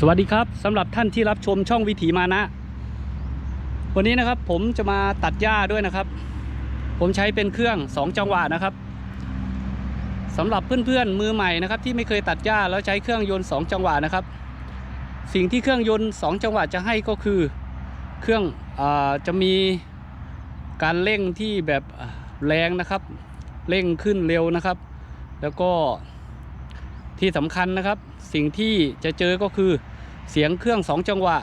สวัสดีครับสำหรับท่านที่รับชมช่องวิถีมานะ วันนี้นะครับผมจะมาตัดหญ้าด้วยนะครับ ผมใช้เป็นเครื่อง 2 จังหวะนะครับสำหรับเพื่อนๆมือใหม่นะครับ ที่ไม่เคยตัดหญ้าแล้วใช้เครื่องยนต์ 2 จังหวะนะครับ สิ่งที่เครื่องยนต์ 2 จังหวะจะให้ก็คือเครื่องอจะมีการเร่งที่แบบแรงนะครับ เร่งขึ้นเร็วนะครับ แล้วก็ ที่สำคัญนะครับสิ่งที่จะเจอก็คือเสียงเครื่องสองจังหวะ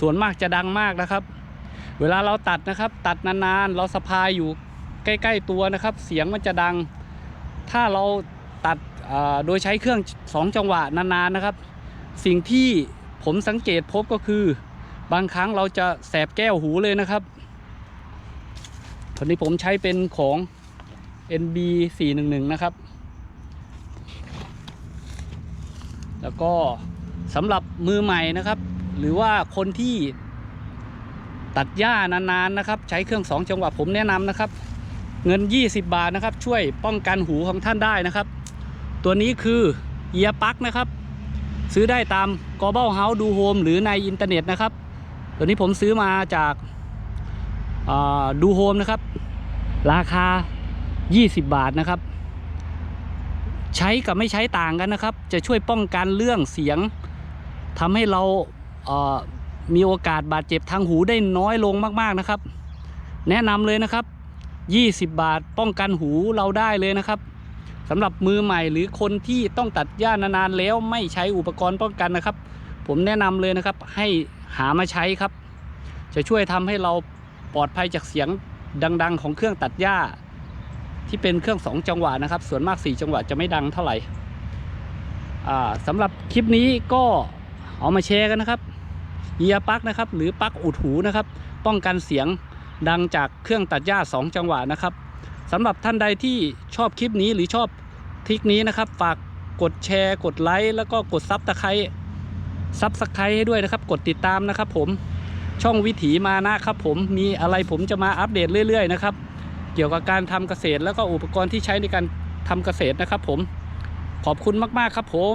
ส่วนมากจะดังมากนะครับ เวลาเราตัดนะครับ ตัดนานๆ เราสะพายอยู่ใกล้ ๆ ตัวนะครับ เสียงมันจะดัง ถ้าเราตัดโดยใช้เครื่องสองจังหวะนานๆนะครับ สิ่งที่ผมสังเกตพบก็คือ บางครั้งเราจะแสบแก้วหูเลยนะครับตอนนี้ผมใช้เป็นของ NB 411 นะครับ แล้วก็สำหรับมือใหม่นะครับ หรือว่าคนที่ตัดหญ้านานๆนะครับ ใช้เครื่อง2จังหวะผมแนะนำนะครับ เงิน 20 บาทนะครับ ช่วยป้องกันหูของท่านได้นะครับ ตัวนี้คือเอียปักนะครับ ซื้อได้ตาม Global House ดูโฮมหรือในอินเทอร์เน็ตนะครับ ตัวนี้ผมซื้อมาจากดูโฮมนะครับ ราคา 20 บาทนะครับ ใช้กับไม่ใช้ต่างกันนะครับ จะช่วยป้องกันเรื่องเสียงทำให้เราเมีโอกาสบาดเจ็บทางหูได้น้อยลงมากๆนะครับ แนะนำเลยนะครับ 20 บาทป้องกันหูเราได้เลยนะครับสำหรับมือใหม่หรือคนที่ต้องตัดหญ้านานๆแล้วไม่ใช้อุปกรณ์ป้องกันนะครับ ผมแนะนำเลยนะครับ ให้หามาใช้ครับ จะช่วยทำให้เราปลอดภัยจากเสียงดัง ๆ ของเครื่องตัดหญ้า ที่เป็นเครื่อง 2 จังหวะนะครับ ส่วนมาก 4 จังหวะจะไม่ดังเท่าไหร่สำหรับคลิปนี้ก็เอามาแชร์กันนะครับเอียปักนะครับ หรือปักอุดหูนะครับ ป้องกันเสียงดังจากเครื่องตัดหญ้า 2 จังหวะนะครับสำหรับท่านใดที่ชอบคลิปนี้หรือชอบทริกนี้นะครับ ฝากกดแชร์ กดไลค์แล้วก็กดซับตะไคร้ซับสไครต์ให้ด้วยนะครับ กดติดตามนะครับ ผมช่องวิถีมานะครับ ผมมีอะไรผมจะมาอัปเดตเรื่อย ๆ นะครับ เกี่ยวกับการทำเกษตร แล้วก็อุปกรณ์ที่ใช้ในการทำเกษตรนะครับผมขอบคุณมากๆครับผม